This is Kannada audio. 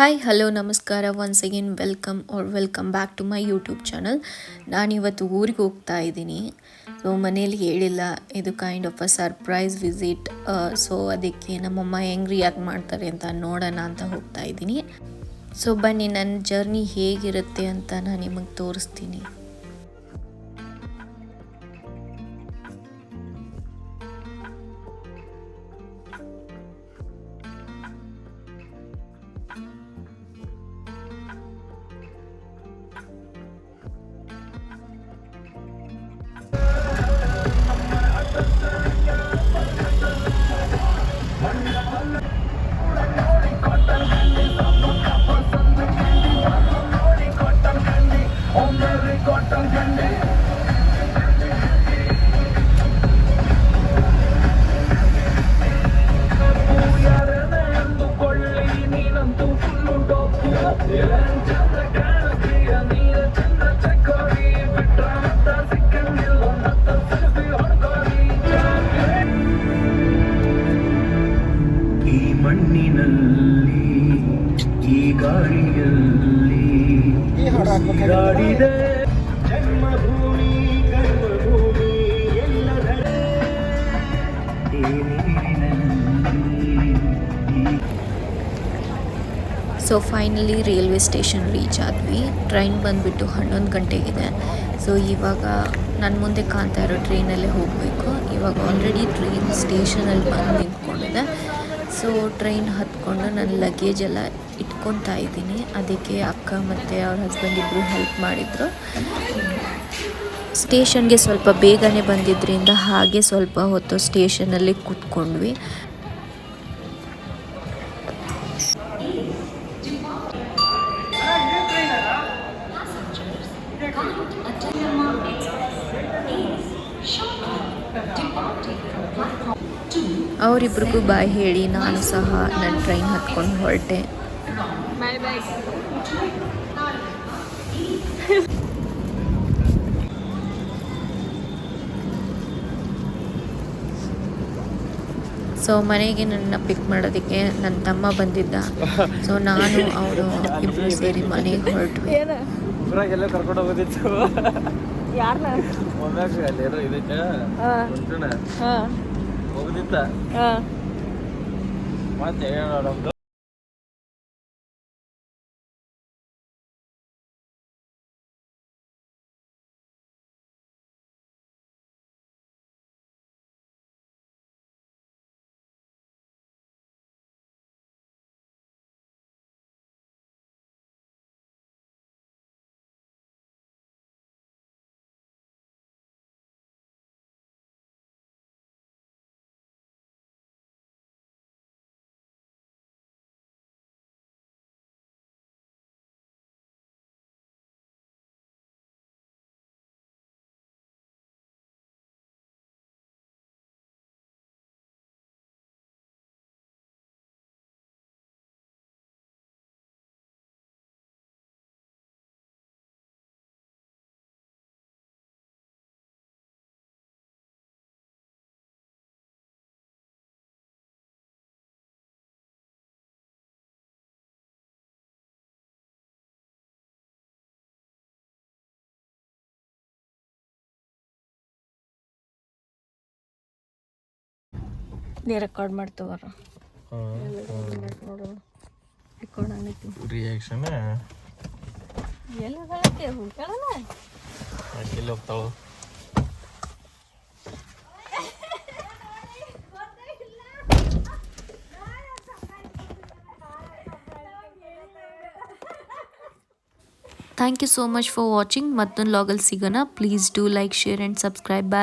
ಹಾಯ್ ಹಲೋ ನಮಸ್ಕಾರ once again welcome or welcome back to my YouTube channel ನಾನಿವತ್ತು ಊರಿಗೆ ಹೋಗ್ತಾ ಇದ್ದೀನಿ. ಸೊ ಮನೇಲಿ ಹೇಳಿಲ್ಲ, ಇದು kind of a surprise visit so ಅದಕ್ಕೆ ನಮ್ಮಮ್ಮ ಹೆಂಗೆ ರಿಯಾಕ್ಟ್ ಮಾಡ್ತಾರೆ ಅಂತ ನೋಡೋಣ ಅಂತ ಹೋಗ್ತಾ ಇದ್ದೀನಿ. ಸೊ ಬನ್ನಿ ನನ್ನ ಜರ್ನಿ ಹೇಗಿರುತ್ತೆ ಅಂತ ನಾನು ನಿಮಗೆ ತೋರಿಸ್ತೀನಿ. ಮಣ್ಣಿನಲ್ಲಿ ಈ ಗಾಳಿಯಲ್ಲಿ ಉಸಿರಾಡಿದ. ಜನ್ಮಭೂಮಿ ಕರ್ಮಭೂಮಿ ಎಲ್ಲದರೇ ಈ ನೀರಿನಲ್ಲಿ ಈ so finally railway station reach ಆದ್ವಿ. ಟ್ರೈನ್ ಬಂದುಬಿಟ್ಟು ಹನ್ನೊಂದು ಗಂಟೆಗಿದೆ. ಸೊ ಇವಾಗ ನನ್ನ ಮುಂದೆ ಕಾಣ್ತಾ ಇರೋ ಟ್ರೈನಲ್ಲೇ ಹೋಗಬೇಕು. ಇವಾಗ ಆಲ್ರೆಡಿ ಟ್ರೈನ್ ಸ್ಟೇಷನಲ್ಲಿ ಬಂದು ನಿಂತ್ಕೊಂಡಿದೆ. ಸೊ ಟ್ರೈನ್ ಹತ್ಕೊಂಡು ನನ್ನ ಲಗೇಜ್ ಎಲ್ಲ ಇಟ್ಕೊತಾ ಇದ್ದೀನಿ. ಅದಕ್ಕೆ ಅಕ್ಕ ಮತ್ತು ಅವ್ರ ಹಸ್ಬೆಂಡ್ ಇಬ್ಬರು ಹೆಲ್ಪ್ ಮಾಡಿದರು. ಸ್ಟೇಷನ್ಗೆ ಸ್ವಲ್ಪ ಬೇಗನೆ ಬಂದಿದ್ದರಿಂದ ಹಾಗೆ ಸ್ವಲ್ಪ ಹೊತ್ತು ಸ್ಟೇಷನಲ್ಲಿ ಕೂತ್ಕೊಂಡ್ವಿ. ಅವರಿಬ್ರಿಗೂ ಬಾಯ್ ಹೇಳಿ, ನಾನು ಸಹ ನನ್ನ ಟ್ರೈನ್ ಹತ್ಕೊಂಡು ಹೊರಟೆ. ಸೊ ಮನೆಗೆ ನನ್ನ ಪಿಕ್ ಮಾಡೋದಕ್ಕೆ ನನ್ನ ತಮ್ಮ ಬಂದಿದ್ದ. ಸೊ ನಾನು, ಅವರು ಇಬ್ಬರು ಸೇರಿ ಮನೆಗೆ ಹೊರಟ್ವಿ. ಊರಾಗ ಎಲ್ಲ ಕರ್ಕೊಂಡು ಹೋಗೋದಿತ್ತು ಯಾರನ್ನ ಒಮ್ಮ್ಯಾಗ ಅಲ್ಲಿ ಏನೋ ಇದಕ್ಕೆ ಹೋಗೋದಿತ್ತ. ಮತ್ತೆ ನಮ್ದು ನೀ ರೆಕಾರ್ಡ್ ಮಾಡ್ತವರ ರೆಕಾರ್ಡ್ ಆಗೈತಿ. ರಿಯಾಕ್ಷನ್ ಎಲ್ಲ ಹೇಳಕ್ಕೆ ಕೇಳಲ್ಲ ಎಲ್ಲಿ ಹೋಗ್ತಾವ thank you so much for watching ಮತ್ತೊಂದು ಲಾಗಲ್ಲಿ ಸಿಗೋಣ. Please do like share and subscribe bye